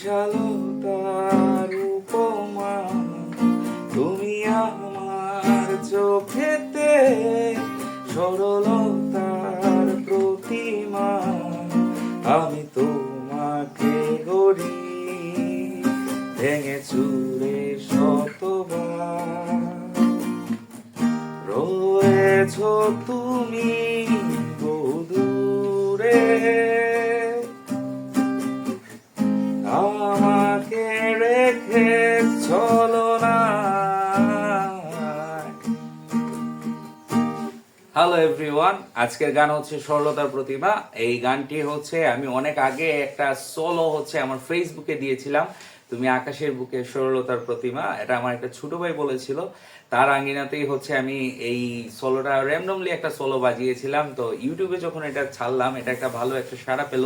বিশালতার উপমা তুমি আমার চোখেতে সরলতার প্রতিমা। আমি তোমাকে গড়ি, ভেঙে চুরে শতবার। রয়েছ তুমি দূরে হ্যালো এভরিওয়ান আজকের গান হচ্ছে সরলতার প্রতিভা এই গানটি হচ্ছে, আমি অনেক আগে একটা সোলো হচ্ছে আমার ফেসবুকে দিয়েছিলাম। তুমি আকাশের বুকে সরলতার প্রতিমা, এটা আমার একটা ছোট ভাই বলেছিল, তার আঙ্গিনাতেই হচ্ছে আমি এই সোলোটা র্যান্ডমলি একটা সোলো বাজিয়েছিলাম। তো ইউটিউবে যখন এটা ছাড়লাম, এটা একটা ভালো একটা সাড়া পেল।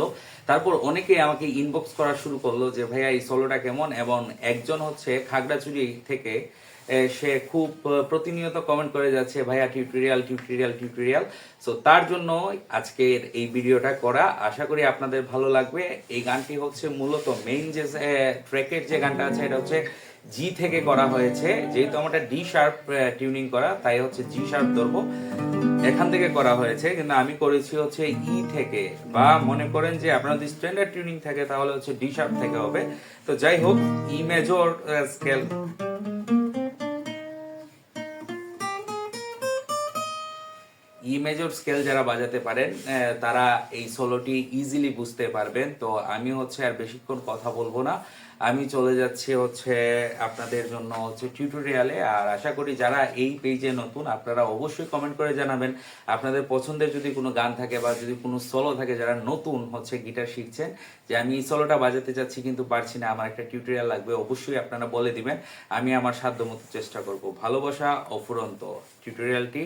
তারপর অনেকেই আমাকে ইনবক্স করা শুরু করল যে, ভাইয়া, এই সোলোটা কেমন? এবং একজন হচ্ছে খাগড়াছড়ি থেকে সে খুব প্রতিনিয়ত কমেন্ট করে যাচ্ছে, ভাইয়া টিউটোরিয়াল টিউটোরিয়াল টিউটোরিয়াল সো তার জন্য আজকের এই ভিডিওটা করা। আশা করি আপনাদের ভালো লাগবে। এই গানটি হচ্ছে মূলত মেইন যে ট্র্যাকের যে গানটা আছে, এটা হচ্ছে জি থেকে করা হয়েছে। যেহেতু আমারটা ডি শার্প টিউনিং করা, তাই হচ্ছে জি শার্প ধরবো। এখান থেকে করা হয়েছে, কিন্তু আমি করেছি হচ্ছে ই থেকে। বা মনে করেন যে আপনার যদি স্ট্যান্ডার্ড টিউনিং থাকে, তাহলে হচ্ছে ডি শার্প থেকে হবে। তো যাই হোক E major scale E major scale যারা বাজাতে পারেন তারা এই সোলোটি ইজিলি বুঝতে পারবেন। তো আমি হচ্ছে আর বেশিক্ষণ কথা বলব না। আমি চলে যাচ্ছি হচ্ছে আপনাদের জন্য হচ্ছে টিউটোরিয়ালে আর আশা করি যারা এই পেজে নতুন, আপনারা অবশ্যই কমেন্ট করে জানাবেন। আপনাদের পছন্দের যদি কোনো গান থাকে বা যদি কোনো সোলো থাকে, যারা নতুন হচ্ছে গিটার শিখছেন, যে আমি এই সোলোটা বাজাতে চাচ্ছি কিন্তু পারছি না, আমার একটা টিউটোরিয়াল লাগবে, অবশ্যই আপনারা বলে দিবেন। আমি আমার সাধ্য মতো চেষ্টা করব। ভালোবাসা অফুরন্ত টিউটোরিয়ালটি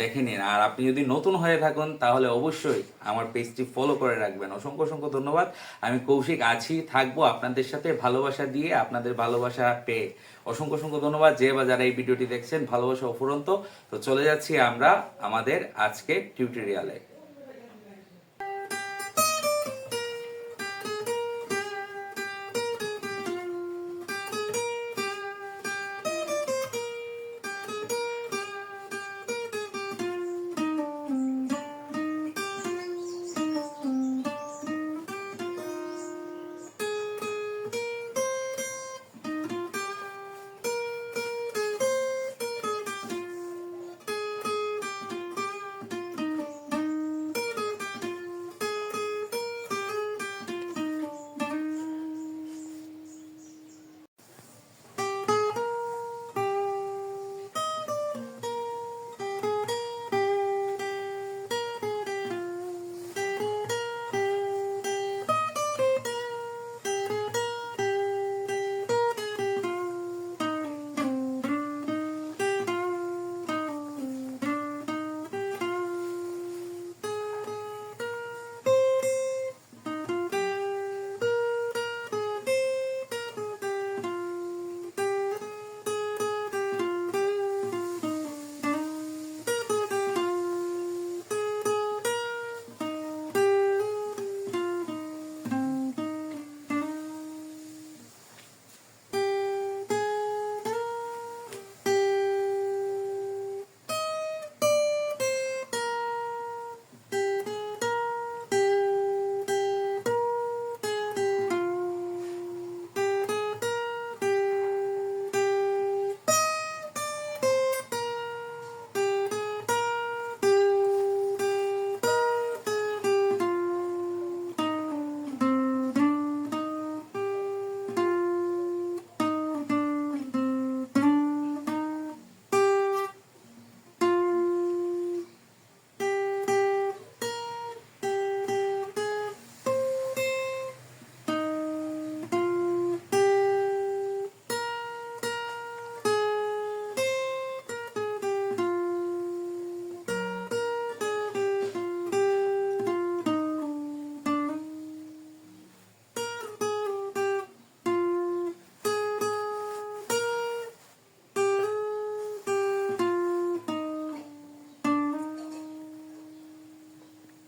দেখে নিন। আর আপনি যদি নতুন হয়ে থাকুন, তাহলে অবশ্যই আমার পেজটি ফলো করে রাখবেন। অসংখ্য অসংখ্য ধন্যবাদ। আমি কৌশিক আছি, থাকব আপনাদের সাথে। ভালোবাসা দিয়ে আপনাদের ভালোবাসা পেয়ে অসংখ্য অসংখ্য ধন্যবাদ যে বা যারা এই ভিডিওটি দেখছেন, ভালোবাসা অফুরন্ত তো চলে যাচ্ছি আমরা আমাদের আজকে টিউটোরিয়ালে